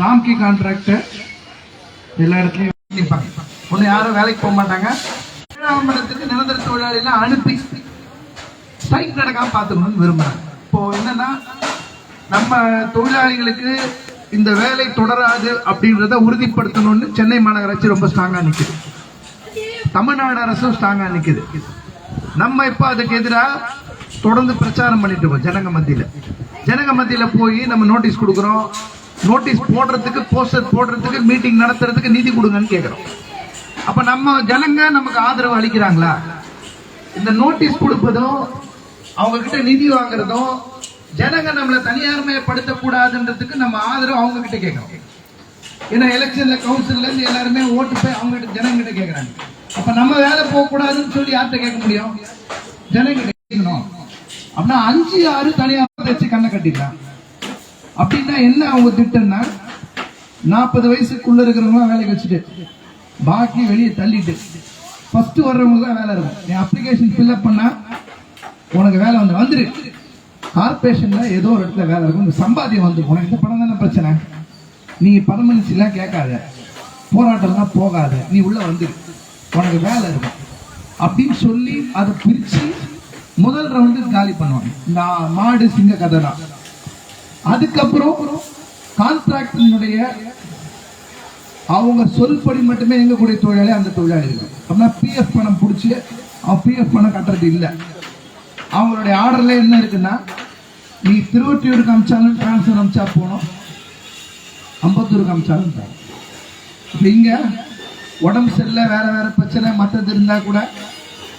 நாம்கி contract எல்லா இடத்துலையும் நிப்பாங்க. ஒண்ணு யாரும் வேலைக்கு போக மாட்டாங்க. ஏழாம் நிரந்தர தொழிலாளிலாம் அனுப்பி ஸ்ட்ரைக் நடக்காம பார்த்துக்கணும்னு விரும்புறாங்க. இப்போ என்னன்னா நம்ம தொழிலாளிகளுக்கு இந்த வேலை தொடராது அப்படின்றத உறுதிப்படுத்தணும்னு சென்னை மாநகராட்சி ரொம்ப ஸ்ட்ராங்கா நிற்குது தமிழ்நாடு அரசும் ஸ்ட்ராங்கா நிற்குது நம்ம இப்போ அதுக்கு எதிராக தொடர்ந்து பிரச்சாரம் பண்ணிட்டு இருக்கோம் ஜனங்க மத்தியில். ஜனங்க மத்தியில போய் நம்ம நோட்டீஸ் கொடுக்குறோம். நோட்டீஸ் போடுறதுக்கு போஸ்டர் போடுறதுக்கு மீட்டிங் நடத்துறதுக்கு நிதி கொடுங்கன்னு கேட்குறோம் அப்ப நம்ம ஜனங்க நமக்கு ஆதரவு அளிக்கிறாங்களா? இந்த நோட்டீஸ் கொடுப்பதும் அவங்க கிட்ட நிதி வாங்குறதும் ஜனங்க நம்மளை தனியார்மயப்படுத்த கூடாதுன்றதுக்கு நம்ம ஆதரவு அவங்க கிட்ட கேட்கணும் ஏன்னா எலெக்ஷன்ல கவுன்சில்ல இருந்து எல்லாருமே ஓட்டு போய் அவங்க கிட்ட ஜனங்க கிட்ட கேக்குறாங்க. அப்ப நம்ம வேலை போக கூடாதுன்னு சொல்லி யார்கிட்ட கேட்க முடியும்? ஜனங்கிட்ட அப்படின்னா அஞ்சு ஆறு தனியார் வச்சு கண்ணை கட்டிடலாம். அப்படின்னா என்ன அவங்க திட்டம்னா நாற்பது வயசுக்குள்ள இருக்கிறவங்களாம் வேலைக்கு வச்சுட்டு பாக்கி வெளியே தள்ளிட்டு ஃபர்ஸ்ட் வர்றவங்களுக்கு தான் வேலை இருக்கும். நீ அப்ளிகேஷன் ஃபில்அப் பண்ணா உனக்கு வேலை வந்து வந்துரு. கார்பரேஷன்ல ஏதோ ஒரு இடத்துல வேலை இருக்கும். இந்த சம்பாத்தியம் வந்து உனக்கு இந்த பணம் தானே பிரச்சனை. நீ பர்மனன்சிலாம் கேட்காத. போராட்டம்லாம் போகாத. நீ உள்ள வந்துரு. உனக்கு வேலை இருக்கும். அப்படின்னு சொல்லி அதை பிரித்து முதல் ரவுண்டு காலி பண்ணுவாங்க இந்த மாடு சிங்க கதை தான் அதுக்கப்புறம் கான்ட்ராக்டினுடைய அவங்க சொல்படி மட்டுமே எங்கக்கூடிய தொழிலாளி அந்த தொழிலாளி இருக்கும் அப்படின்னா பிஎஃப் பணம் பிடிச்சி அவன் பிஎஃப் பணம் கட்டுறது இல்லை. அவங்களுடைய ஆர்டர்ல என்ன இருக்குன்னா நீ திருவொற்றியூருக்கு அமிச்சாலும் டிரான்ஸ்ஃபர் அமிச்சா போனோம் அம்பத்தூருக்கு அமிச்சாலும் இப்போ இங்க உடம்பு சரியில்லை வேற வேற பிரச்சனை மற்றது இருந்தா கூட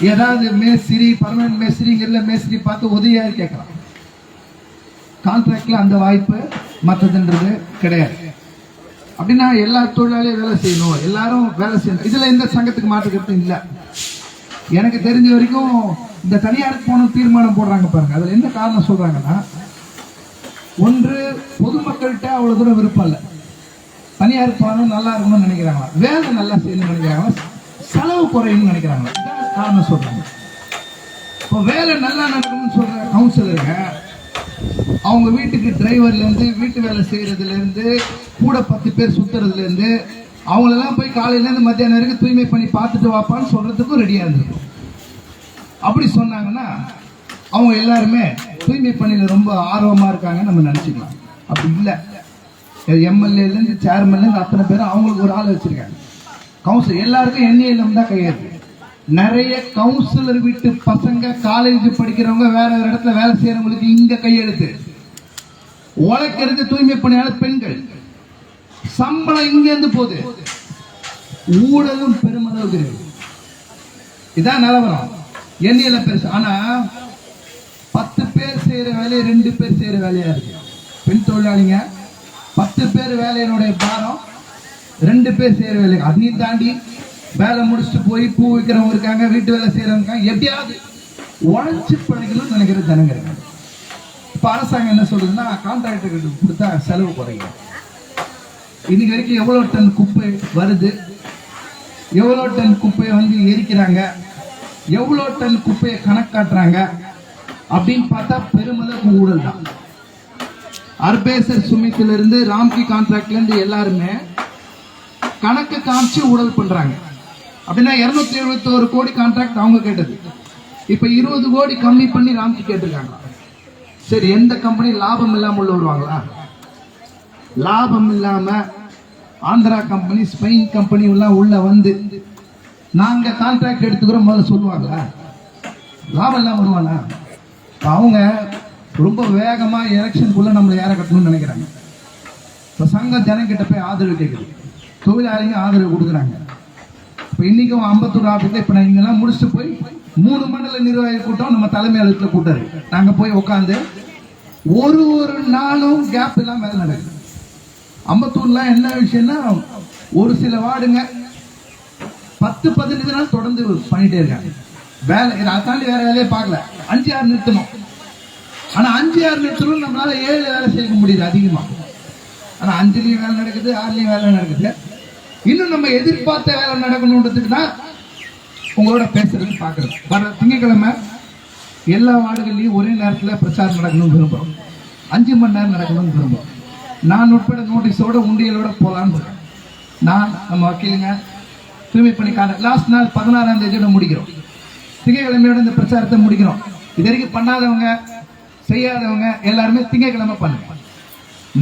ஏதாவது மேஸ்திரி பர்மனன்ட் மேஸ்திரிங்கிறதுல மேஸ்திரி பார்த்து உதவியாக கேட்கலாம். கான்ட்ராக்டில் அந்த வாய்ப்பு மற்றதுன்றது கிடையாது. அப்படின்னா எல்லா தொழிலாளியும் வேலை செய்யணும். எல்லாரும் வேலை செய்யணும். இதில் எந்த சங்கத்துக்கு மாற்றுக்கிறது இல்லை. எனக்கு தெரிஞ்ச வரைக்கும் இந்த தனியாருக்கு போன தீர்மானம் போடுறாங்க பாருங்க. அதில் என்ன காரணம் சொல்றாங்கன்னா ஒன்று பொதுமக்கள்கிட்ட அவ்வளோ தூரம் விருப்பம் இல்லை. தனியார் போகணும் நல்லா இருக்கணும்னு நினைக்கிறாங்களா? வேலை நல்லா செய்யணும்னு நினைக்கிறாங்களா? செலவு குறையணும்னு நினைக்கிறாங்களா? காரணம் சொல்றாங்க. இப்போ வேலை நல்லா நடக்கணும்னு சொல்ற கவுன்சிலருங்க அவங்க வீட்டுக்கு டிரைவர்ல இருந்து வீட்டு வேலை செய்யறதுல இருந்து கூட பத்து பேர் சுத்துறதுல இருந்து அவங்களெல்லாம் போய் காலையில இருந்து மத்தியானம் வரைக்கும் தூய்மை பண்ணி பார்த்துட்டு வாப்பான்னு சொல்றதுக்கும் ரெடியா இருந்திருக்கும். அப்படி சொன்னாங்கன்னா அவங்க எல்லாருமே தூய்மை பணியில ரொம்ப ஆர்வமா இருக்காங்க நம்ம நினைச்சுக்கலாம். அப்படி இல்லை. எம்எல்ஏல இருந்து சேர்மன்ல இருந்து அத்தனை பேரும் அவங்களுக்கு ஒரு ஆள் வச்சிருக்காங்க. கவுன்சில் எல்லாருக்கும் என்ஏஎல்எம் தான் கையெழுத்து. நிறைய கவுன்சிலர் வீட்டு பசங்க காலேஜ் படிக்கிறவங்க வேற ஒரு இடத்துல வேலை செய்யறவங்களுக்கு இங்க கையெழுத்து. உழைக்கிறது தூய்மை பணியாளர் பெண்கள். சம்பளம் இங்க இருந்து போகுது. ஊழலும் பெருமளவுக்கு இதான் நிலவரம். எண்ணியல பெருசு. ஆனா பத்து பேர் செய்யற வேலையை ரெண்டு பேர் செய்யற வேலையா இருக்கு. பெண் தொழிலாளிங்க பத்து பேர் வேலையினுடைய பாரம் ரெண்டு பேர் செய்யற வேலை. அதையும் தாண்டி வேலை முடிச்சுட்டு போய் பூ வைக்கிறவங்க இருக்காங்க வீட்டு வேலை செய்யறவங்க இருக்காங்க எப்படியாவது உழைச்சி பழகணும்னு நினைக்கிற ஜனங்க இருக்காங்க. இப்போ அரசாங்கம் என்ன சொல்றதுன்னா கான்ட்ராக்டர்கிட்ட கொடுத்தா செலவு குறையும். இன்னைக்கு வரைக்கும் எவ்வளோ டன் குப்பை வருது? எவ்வளோ டன் குப்பையை வந்து எரிக்கிறாங்க? எவ்வளோ டன் குப்பையை கணக்காட்டுறாங்க? அப்படின்னு பார்த்தா பெருமளவு ஊழல் தான். அர்பேசர் சுமித்துல இருந்து ராம்கி கான்ட்ராக்ட்ல இருந்து எல்லாருமே கணக்கு காமிச்சு ஊழல் பண்றாங்க. அப்படின்னா இருநூத்தி எழுபத்தி ஒரு கோடி கான்ட்ராக்ட் அவங்க கேட்டது. இப்ப இருபது கோடி கம்மி பண்ணி ராம்கி கேட்டிருக்காங்க. சரி எந்த கம்பெனி லாபம் இல்லாம உள்ள வருவாங்களா? லாபம் இல்லாம ஆந்திரா கம்பெனி ஸ்பெயின் கம்பெனி எல்லாம் உள்ள வந்து நாங்க கான்ட்ராக்ட் எடுத்துக்கிறோம் முதல்ல சொல்லுவாங்களா? லாபம் இல்லாம வருவானா அவங்க ரொம்ப வேகமா எலெக்ஷனுக்குள்ள நம்மளை ஏற கட்டணும்னு நினைக்கிறாங்க. இப்ப சங்க ஜனங்கிட்ட போய் ஆதரவு கேட்குது தொழிலாளிங்க ஆதரவு கொடுக்குறாங்க. இப்போ இன்னைக்கும் அம்பத்தூர் ஆபீஸ்ல இப்ப நான் இங்கெல்லாம் முடிச்சுட்டு போய் மூணு மண்டல நிர்வாகி கூட்டம் நம்ம தலைமை அலுவலகத்தில் கூட்டாரு நாங்க போய் உட்காந்து ஒரு ஒரு நாளும் கேப் இல்லாம வேலை நடக்குது. அம்பத்தூர்லாம் என்ன விஷயம்னா ஒரு சில வார்டுங்க பத்து பதினஞ்சு நாள் தொடர்ந்து பண்ணிட்டே இருக்காங்க. வேலை இதை அதாண்டி வேற வேலையை பார்க்கல. அஞ்சு ஆறு நிறுத்தணும். ஆனா அஞ்சு ஆறு நிறுத்தணும் நம்மளால ஏழு வேலை செய்ய முடியுது அதிகமா. ஆனா அஞ்சுலயும் வேலை நடக்குது ஆறுலயும் வேலை நடக்குது. இன்னும் நம்ம எதிர்பார்த்த வேலை நடக்கணுன்றதுக்கு தான் உங்களோட பேசுறது பார்க்குறது. வர திங்கக்கிழமை எல்லா வார்டுகள்லையும் ஒரே நேரத்தில் பிரச்சாரம் நடக்கணும்னு விரும்புகிறோம் அஞ்சு மணி நேரம் நடக்கணும்னு விரும்புறோம். நான் உட்பட நோட்டீஸோட உண்டியலோட போகலான்னு நான் நம்ம வக்கீலுங்க தூய்மை பணிக்கான லாஸ்ட் நாள் பதினாறாம் தேதியோட முடிக்கிறோம். திங்கக்கிழமையோட இந்த பிரச்சாரத்தை முடிக்கிறோம். இது வரைக்கும் பண்ணாதவங்க செய்யாதவங்க எல்லாருமே திங்கக்கிழமை பண்ணுங்க.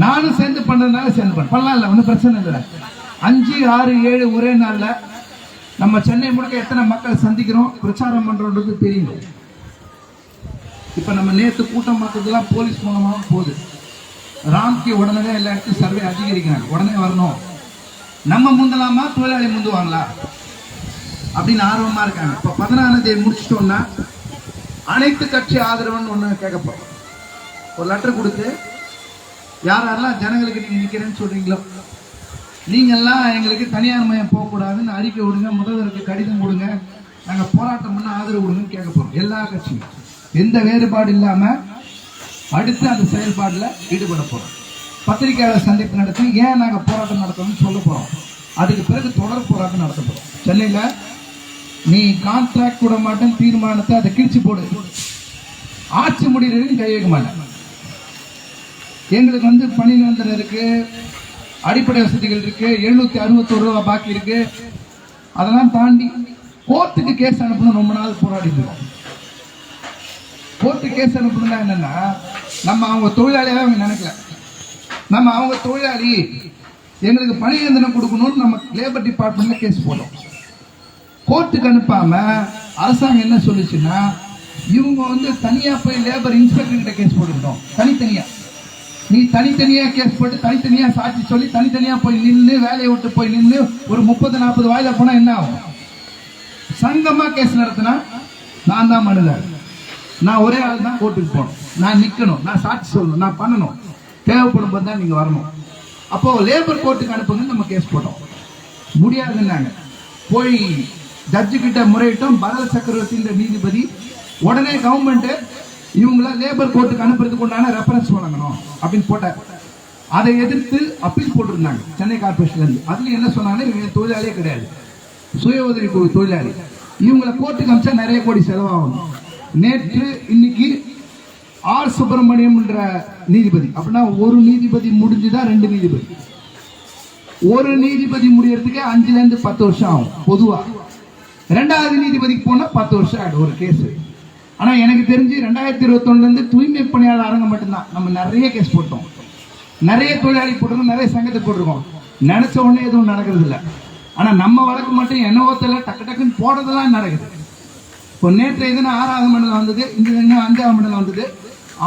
நானும் சேர்ந்து பண்ணுறதுனால சேர்ந்து பண்ண. பண்ணலாம் இல்லை ஒன்றும் பிரச்சனை இல்லை. அஞ்சு ஆறு ஏழு ஒரே நாளில் நம்ம சென்னை முழுக்க எத்தனை மக்கள் சந்திக்கிறோம்? பிரச்சாரம் பண்ணுறோன்றது தெரியும். இப்போ நம்ம நேற்று கூட்டம் பார்த்ததுலாம் போலீஸ் மூலமாக போகுது. ராம்கி உடனே எல்லா இடத்தையும் சர்வே அதிகரிக்கிறாங்க. உடனே வரணும். நம்ம முந்தலாமா? தொழிலாளி முந்துவாங்களா? அப்படின்னு ஆர்வமாக இருக்காங்க. இப்போ பதினாறாம் தேதி முடிச்சிட்டோம்னா அனைத்து கட்சி ஆதரவுன்னு ஒன்று கேட்கப்போம் ஒரு லெட்டர் கொடுத்து யார் யாரெல்லாம் ஜனங்களுக்கு நீங்கள் நிற்கிறேன்னு சொல்கிறீங்களோ நீங்கள்லாம் எங்களுக்கு தனியார் மயம் போகக்கூடாதுன்னு அறிக்கை விடுங்க முதல்வருக்கு கடிதம் கொடுங்க நாங்கள் போராட்டம் பண்ண ஆதரவு கொடுங்கன்னு கேட்க போகிறோம் எல்லா கட்சியும். எந்த வேறுபாடு இல்லாமல் அடுத்து அந்த செயல்பாடில் ஈடுபட போகிறோம் பத்திரிகையாளர் சந்திப்பு நடத்தி ஏன் நாங்கள் போராட்டம் நடத்தணும்னு சொல்ல போகிறோம் அதுக்கு பிறகு தொடர் போராட்டம் நடத்த போகிறோம் சென்னையில் நீ கான்ட்ராக்ட் கூட மாட்டேன் தீர்மானத்தை அதை கிழிச்சு போடு. ஆட்சி முடிகிறதுன்னு கை மாட்டேன் எங்களுக்கு வந்து பணி நிரந்தரம் அடிப்படை வசதிகள் இருக்கு. எழுநூத்தி அறுபத்தோரு ரூபா பாக்கி இருக்கு. அதெல்லாம் தாண்டி கோர்ட்டுக்கு கேஸ் அனுப்பணும் ரொம்ப நாள் போராடிட்டு இருக்கோம் கோர்ட்டு கேஸ் அனுப்பணும்னா என்னன்னா நம்ம அவங்க தொழிலாளியாவே அவங்க நினைக்கல. நம்ம அவங்க தொழிலாளி எங்களுக்கு பணி இயந்திரம் கொடுக்கணும்னு நம்ம லேபர் டிபார்ட்மெண்ட்ல கேஸ் போட்டோம். கோர்ட்டுக்கு அனுப்பாம அரசாங்கம் என்ன சொல்லுச்சுன்னா இவங்க வந்து தனியா போய் லேபர் இன்ஸ்பெக்டர் கிட்ட கேஸ் போட்டுக்கிட்டோம். தனித்தனியா. நீ தனித்தனியா கேஸ் போட்டு தனித்தனியா சாட்சி சொல்லி தனித்தனியா போய் நின்று வேலையை விட்டு போய் நின்று ஒரு முப்பது நாற்பது வாயில போனா என்ன ஆகும்? சங்கமா கேஸ் நடத்தினா நான் தான் மனுதார் நான் ஒரே ஆள் தான் கோர்ட்டுக்கு போகணும். நான் நிக்கணும். நான் சாட்சி சொல்லணும். நான் பண்ணணும். தேவைப்படும் போது தான் நீங்க வரணும். அப்போ லேபர் கோர்ட்டுக்கு அனுப்புங்க நம்ம கேஸ் போட்டோம். முடியாதுன்னாங்க. போய் ஜட்ஜு கிட்ட முறையிட்டோம். பரத சக்கரவர்த்தின்ற நீதிபதி உடனே கவர்மெண்ட்டு இவங்கள லேபர் கோர்ட்டுக்கு அனுப்புறதுக்கு உண்டான ரெஃபரன்ஸ் வழங்கணும் அப்படின்னு போட்டார். அதை எதிர்த்து அப்பீல் போட்டிருந்தாங்க சென்னை கார்பரேஷன்ல இருந்து. அதுல என்ன சொன்னாங்கன்னா இவங்க தொழிலாளியே கிடையாது. சுய உதவி குழு தொழிலாளி. இவங்களை கோர்ட்டுக்கு அமிச்சா நிறைய கோடி செலவாகும். நேற்று இன்னைக்கு ஆர் சுப்பிரமணியம்ன்ற நீதிபதி அப்படின்னா ஒரு நீதிபதி முடிஞ்சுதான் ரெண்டு நீதிபதி. ஒரு நீதிபதி முடியறதுக்கே அஞ்சுல இருந்து பத்து வருஷம் ஆகும் பொதுவா. ரெண்டாவது நீதிபதிக்கு போனா பத்து வருஷம் ஆகிடும் ஒரு கேஸ் ஆனால் எனக்கு தெரிஞ்சு ரெண்டாயிரத்தி இருபத்தொன்னுலேருந்து தூய்மை பணியாளர் அரங்கம் மட்டும்தான். நம்ம நிறைய கேஸ் போட்டோம். நிறைய தொழிலாளி போட்டிருக்கோம் நிறைய சங்கத்தை போட்டிருக்கோம். நினச்ச உடனே எதுவும் நடக்கிறது இல்லை ஆனால் நம்ம வழக்கு மட்டும் என்னவோத்தில் டக்கு டக்குன்னு போடுறதெல்லாம் நடக்குது? இப்போ நேற்று எதுனா ஆறாவது மண்டலம் வந்தது இந்த இன்னும் அஞ்சாவது மண்டலம் வந்தது.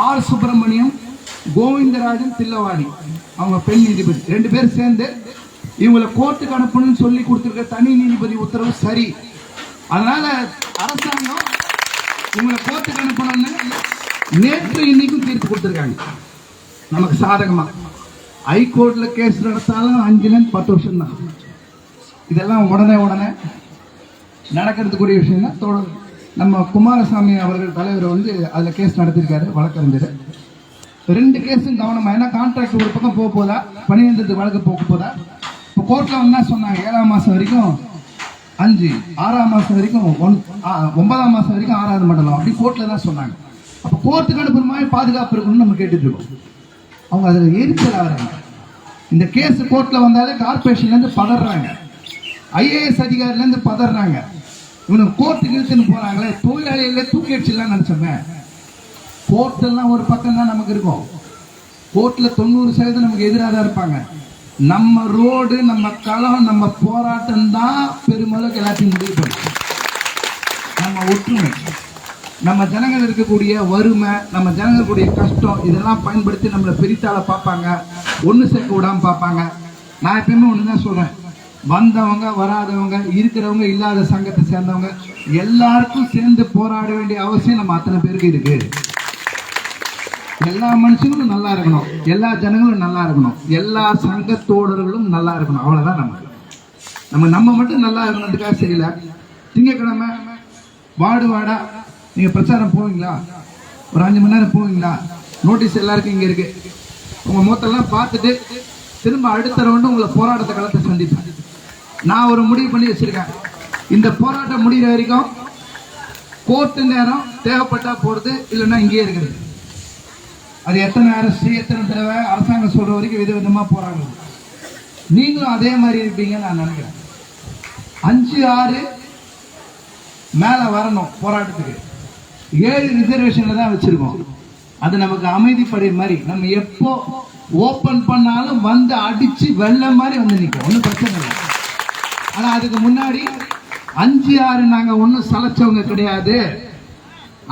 ஆர் சுப்பிரமணியம் கோவிந்தராஜன் தில்லவாடி அவங்க பெண் நீதிபதி. ரெண்டு பேரும் சேர்ந்து இவங்களை கோர்ட்டுக்கு அனுப்பணும்னு சொல்லி கொடுத்துருக்க தனி நீதிபதி உத்தரவு சரி. அதனால அரசாங்கம் உங்களை கோர்ட்டுக்கு அனுப்பணும்னு நேற்று இன்னைக்கும் தீர்ப்பு கொடுத்துருக்காங்க. நமக்கு சாதகமா. ஹைகோர்ட்ல கேஸ் நடத்தாலும் அஞ்சுல பத்து வருஷம் தான் இதெல்லாம் உடனே உடனே நடக்கிறதுக்குரிய விஷயம் தான் தொடர் நம்ம குமாரசாமி அவர்கள் தலைவர் வந்து அதுல கேஸ் நடத்திருக்காரு வழக்கறிஞர். ரெண்டு கேஸும் கவனமா. ஏன்னா கான்ட்ராக்ட் ஒரு பக்கம் போக போதா? பணியந்திரத்துக்கு வழக்கு போக போதா? இப்போ கோர்ட்ல வந்தா சொன்னாங்க ஏழாம் மாசம் வரைக்கும் அஞ்சு ஆறாம் மாசம் வரைக்கும் ஒன்- ஆ, ஒன்பதாம் மாசம் வரைக்கும் ஆறாவது மண்டலம். அப்படி கோர்ட்ல தான் சொன்னாங்க. அப்போ கோர்ட்டுக்கு அனுப்புற மாதிரி பாதுகாப்பு இருக்கணும்னு நம்ம கேட்டுட்டு இருக்கோம் அவங்க அதுல எரிச்சல் ஆகிறாங்க. இந்த கேஸ் கோர்ட்ல வந்தாலே கார்பரேஷன்ல இருந்து பதறாங்க. ஐஏஎஸ் அதிகாரில இருந்து பதறாங்க. இவனுக்கு கோர்ட்டுக்கு இழுத்துன்னு போறாங்களே தொழிலாளிகள தூக்கி அடிச்சிடலாம் நினைச்சோமே. கோர்ட் எல்லாம் ஒரு பக்கம் தான் நமக்கு இருக்கும். கோர்ட்ல தொண்ணூறு சதவீதம் நமக்கு எதிராக தான் இருப்பாங்க. நம்ம ரோடு நம்ம களம் நம்ம போராட்டம் தான் பெருமளவுக்கு எல்லாத்தையும் முடிவு பண்ணும். நம்ம ஒற்றுமை நம்ம ஜனங்கள் இருக்கக்கூடிய வறுமை நம்ம ஜனங்களுடைய கஷ்டம் இதெல்லாம் பயன்படுத்தி நம்மளை பிரித்தால பார்ப்பாங்க. ஒன்று சேர்க்க விடாமல் பார்ப்பாங்க. நான் எப்பயுமே ஒன்று தான் சொல்கிறேன் வந்தவங்க வராதவங்க இருக்கிறவங்க இல்லாத சங்கத்தை சேர்ந்தவங்க எல்லாருக்கும் சேர்ந்து போராட வேண்டிய அவசியம் நம்ம அத்தனை பேருக்கு இருக்குது எல்லா மனுஷங்களும் நல்லா இருக்கணும். எல்லா ஜனங்களும் நல்லா இருக்கணும். எல்லா சங்கத்தோடர்களும் நல்லா இருக்கணும். அவ்வளவுதான் நம்ம நம்ம நம்ம மட்டும் நல்லா இருக்கணுன்றதுக்காக சரியில்ல திங்கக்கிழமை வார்டு வார்டா நீங்க பிரச்சாரம் போவீங்களா? ஒரு அஞ்சு மணி நேரம் போவீங்களா? நோட்டீஸ் எல்லாருக்கும் இங்க இருக்கு. உங்க மூத்தெல்லாம் பார்த்துட்டு திரும்ப அடுத்த ரவுண்டு உங்களை போராட்டத்தை களத்தை சந்திப்பேன். நான் ஒரு முடிவு பண்ணி வச்சிருக்கேன். இந்த போராட்டம் முடிகிற வரைக்கும் கோர்ட்டு நேரம் தேவைப்பட்டா போறது இல்லைன்னா இங்கேயே இருக்கிறது. அது எத்தனை அரசு எத்தனை தடவை அரசாங்கம் சொல்ற வரைக்கும் வித விதமாக போறாங்க நீங்களும் அதே மாதிரி இருப்பீங்கன்னு நான் நினைக்கிறேன். அஞ்சு ஆறு மேல வரணும் போராட்டத்துக்கு. ஏழு ரிசர்வேஷன்ல தான் வச்சிருக்கோம். அது நமக்கு அமைதிப்படை மாதிரி. நம்ம எப்போ ஓபன் பண்ணாலும் வந்து அடிச்சு வெள்ளம் மாதிரி வந்து நிற்கும் ஒன்றும் பிரச்சனை இல்லை. ஆனால் அதுக்கு முன்னாடி அஞ்சு ஆறு நாங்கள் ஒன்றும் சலைச்சவங்க கிடையாது.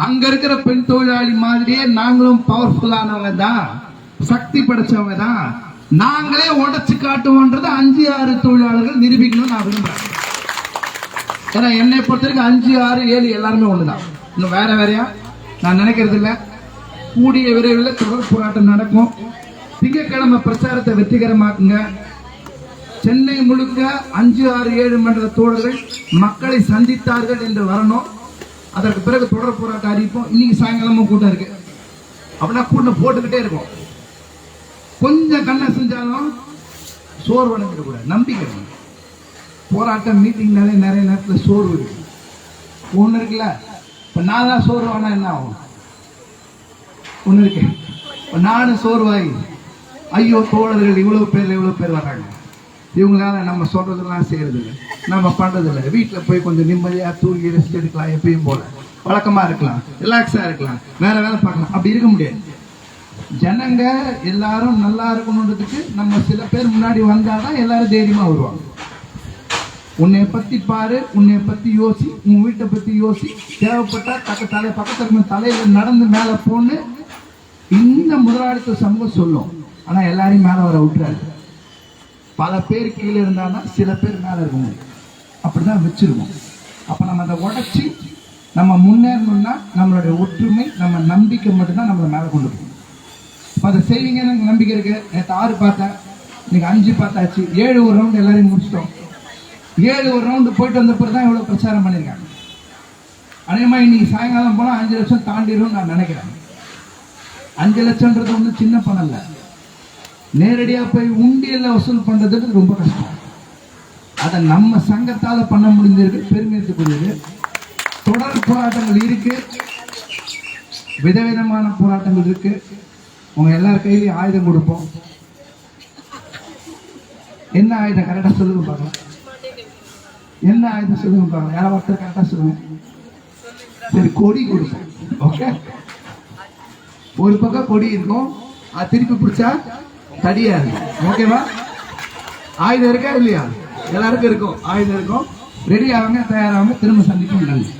அங்க இருக்கிற பெண் தொழிலாளி மாதிரியே நாங்களும் பவர்ஃபுல்லானவங்க தான் சக்தி படைச்சவங்க தான் நாங்களே உடச்சு காட்டுவோன்றது அஞ்சு ஆறு தொழிலாளர்கள் நிரூபிக்கணும்னு நான் விரும்புறேன். ஏன்னா என்னை பொறுத்த வரைக்கும் அஞ்சு ஆறு ஏழு எல்லாருமே ஒண்ணுதான். இன்னும் வேற வேறையா? நான் நினைக்கிறது இல்ல கூடிய விரைவில் தொடர் போராட்டம் நடக்கும். திங்கட்கிழமை பிரச்சாரத்தை வெற்றிகரமாக்குங்க. சென்னை முழுக்க அஞ்சு ஆறு ஏழு மன்ற தோழர்கள் மக்களை சந்தித்தார்கள் என்று வரணும். அதற்கு பிறகு தொடர் போராட்டம் அறிவிப்போம் இன்னைக்கு சாயங்காலமும் கூட்டம் இருக்கு. அப்படின்னா கூட்டம் போட்டுக்கிட்டே இருக்கும். கொஞ்சம் கண்ணை செஞ்சாலும் சோர்வடைஞ்சிட வணங்கிடக்கூடாது நம்பிக்கை போராட்டம் மீட்டிங்னாலே நிறைய நேரத்தில் சோர்வு இருக்கு. ஒன்று இருக்குல்ல? இப்போ நான் தான் சோர்வானா என்ன ஆகும்? ஒன்று இருக்கு. இப்போ நானும் சோர்வாகி ஐயோ தோழர்கள் இவ்வளோ பேர் இவ்வளோ பேர் வர்றாங்க. இவங்களால நம்ம சொல்றதெல்லாம் செய்யறது இல்லை நம்ம பண்ணுறதில்ல வீட்டில் போய் கொஞ்சம் நிம்மதியாக தூங்கி ரெஸ்ட் எடுக்கலாம் எப்பயும் போல. வழக்கமா இருக்கலாம் ரிலாக்ஸாக இருக்கலாம் வேற வேலை பார்க்கலாம். அப்படி இருக்க முடியாது. ஜனங்க எல்லாரும் நல்லா இருக்கணுன்றதுக்கு நம்ம சில பேர் முன்னாடி வந்தாதான் எல்லாரும் தைரியமா வருவாங்க. உன்னை பத்தி பாரு உன்னை பத்தி யோசி உன் வீட்டை பத்தி யோசி. தேவைப்பட்டா தக்க தலை பக்கத்துல இருக்கிற தலையில நடந்து மேலே போன்னு இந்த முதலாளித்துவ சமூகம் சொல்லும். ஆனா எல்லாரையும் மேலே வர விட்டுறாரு பல பேர் கீழே இருந்தாதான் சில பேர் மேலே இருக்க முடியும். அப்படிதான் வச்சிருக்கோம். அப்ப நம்ம அதை உடச்சி நம்ம முன்னேறணும்னா நம்மளுடைய ஒற்றுமை நம்ம நம்பிக்கை மட்டும்தான் நம்மளை மேல கொண்டு போகும். இப்போ அதை செய்வீங்கன்னு எனக்கு நம்பிக்கை இருக்கு. நேற்று ஆறு பார்த்தேன். இன்னைக்கு அஞ்சு பார்த்தாச்சு. ஏழு ஒரு ரவுண்டு எல்லாரையும் முடிச்சிட்டோம். ஏழு ஒரு ரவுண்டு போயிட்டு வந்த பிறகு தான் இவ்வளோ பிரச்சாரம் பண்ணியிருக்காங்க. மாதிரி இன்னைக்கு சாயங்காலம் போனால் அஞ்சு லட்சம் தாண்டிடும் நான் நினைக்கிறேன். அஞ்சு லட்சம்ன்றது ஒன்றும் சின்ன பணம் இல்லை. நேரடியாக போய் உண்டியலில் வசூல் பண்ணுறதுக்கு ரொம்ப கஷ்டம். அதை நம்ம சங்கத்தால் பண்ண முடிஞ்சிருக்கு பெருமையத்துக்குரியது. தொடர் போராட்டங்கள் இருக்கு. விதவிதமான போராட்டங்கள் இருக்கு. உங்க எல்லார் கையிலையும் ஆயுதம் கொடுப்போம். என்ன ஆயுதம்? கரெக்டா சொல்லுங்க பார்க்கலாம் என்ன ஆயுதம் சொல்லுங்க பார்க்கலாம் யாராவது ஒருத்தர் கரெக்டா சொல்லுங்க. சரி கொடி கொடுப்போம். ஓகே ஒரு பக்கம் கொடி இருக்கும். அது திருப்பி பிடிச்சா தடியா இருக்கும் ஓகேவா? ஆயுதம் இருக்கா இல்லையா? எல்லாருக்கும் இருக்கும். ஆயுதம் இருக்கும். ரெடி ஆகுங்க தயாராகுங்க. திரும்ப சந்திக்கும் நன்றி.